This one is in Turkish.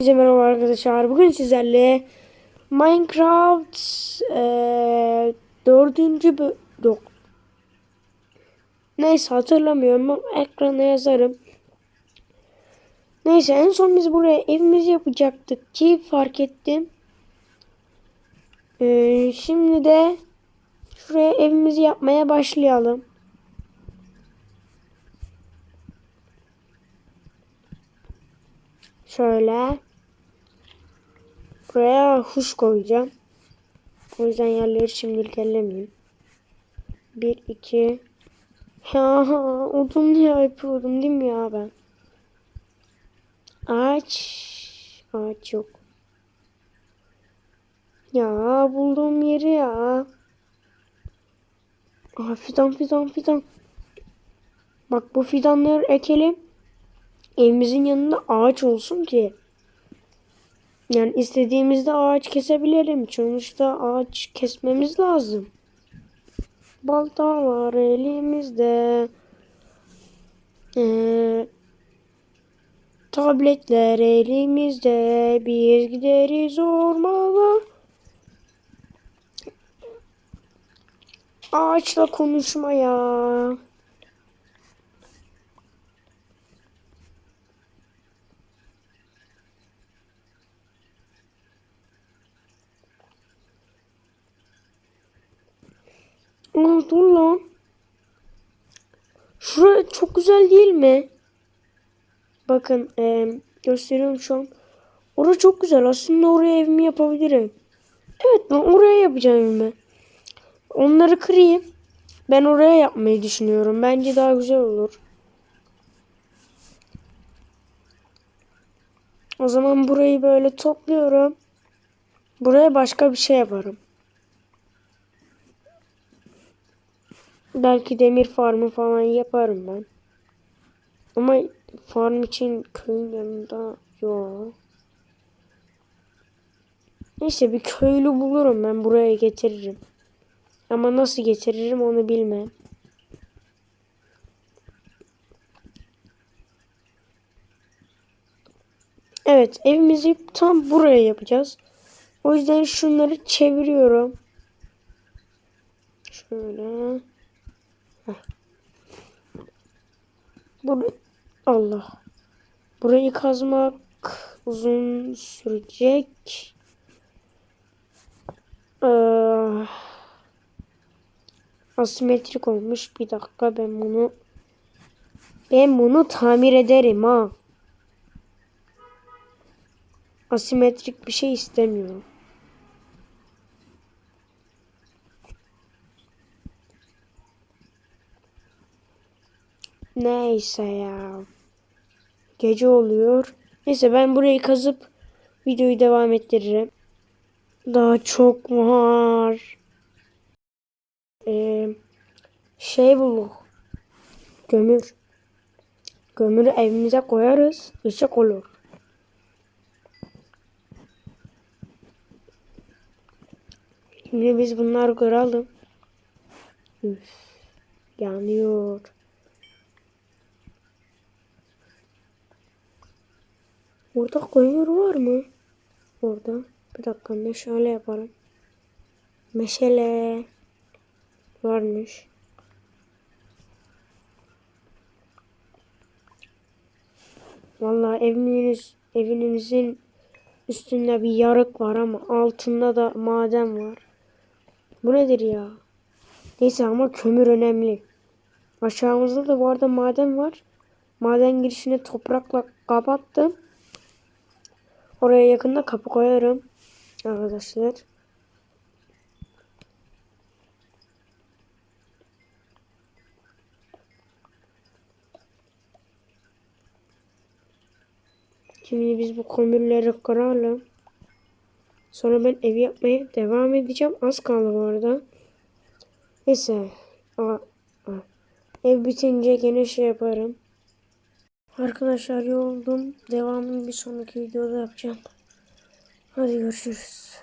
Herkese merhaba arkadaşlar. Bugün sizlerle Minecraft dördüncü bö yok. Neyse hatırlamıyorum ekrana yazarım. Neyse en son biz buraya evimizi yapacaktık ki fark ettim. Eee, şimdi de şuraya evimizi yapmaya başlayalım. Şöyle. Buraya huş koyacağım. O yüzden yerleri şimdilik ellemeyeyim. Bir, iki. Ya odun diye yapıyordum değil mi ya ben? Ağaç. Ağaç yok. Ya bulduğum yeri ya. Aa, fidan fidan fidan. Bak bu fidanları ekelim. Evimizin yanında ağaç olsun ki. Yani istediğimizde ağaç kesebilirim. Sonuçta ağaç kesmemiz lazım. Balta var elimizde. Ee, tabletler elimizde. Biz gideriz ormana. Ağaçla konuşmaya. Aa, dur lan. Şura çok güzel değil mi? Bakın eee, gösteriyorum şu an. Orası çok güzel. Aslında oraya evimi yapabilirim. Evet ben oraya yapacağım evimi. Onları kırayım. Ben oraya yapmayı düşünüyorum. Bence daha güzel olur. O zaman burayı böyle topluyorum. Buraya başka bir şey yaparım. Belki demir farmı falan yaparım ben. Ama farm için köyün yanında yok. Neyse bir köylü bulurum ben buraya getiririm. Ama nasıl getiririm onu bilmem. Evet evimizi tam buraya yapacağız. O yüzden şunları çeviriyorum. Şöyle. Bur Allah. Burayı kazmak uzun sürecek. Ee, asimetrik olmuş. Bir dakika ben bunu ben bunu tamir ederim ha. Asimetrik bir şey istemiyorum. Neyse ya. Gece oluyor. Neyse ben burayı kazıp videoyu devam ettiririm. Daha çok var. Ee, şey bulduk. Gömür. Gömürü evimize koyarız. Işık olur. Şimdi biz bunları kıralım. Üf, yanıyor. Orada koyun var mı? Orada. Bir dakika ne şöyle yaparım. Meşale varmış. Vallahi eviniz, evinizin üstünde bir yarık var ama altında da maden var. Bu nedir ya? Neyse ama kömür önemli. Aşağımızda da bu arada maden var. Maden girişini toprakla kapattım. Oraya yakında kapı koyarım. Arkadaşlar. Şimdi biz bu kömürleri kıralım. Sonra ben evi yapmaya devam edeceğim. Az kaldı bu arada. Neyse. Aa, aa. Ev bitince gene şey yaparım. Arkadaşlar yoruldum. Devamını bir sonraki videoda yapacağım. Hadi görüşürüz.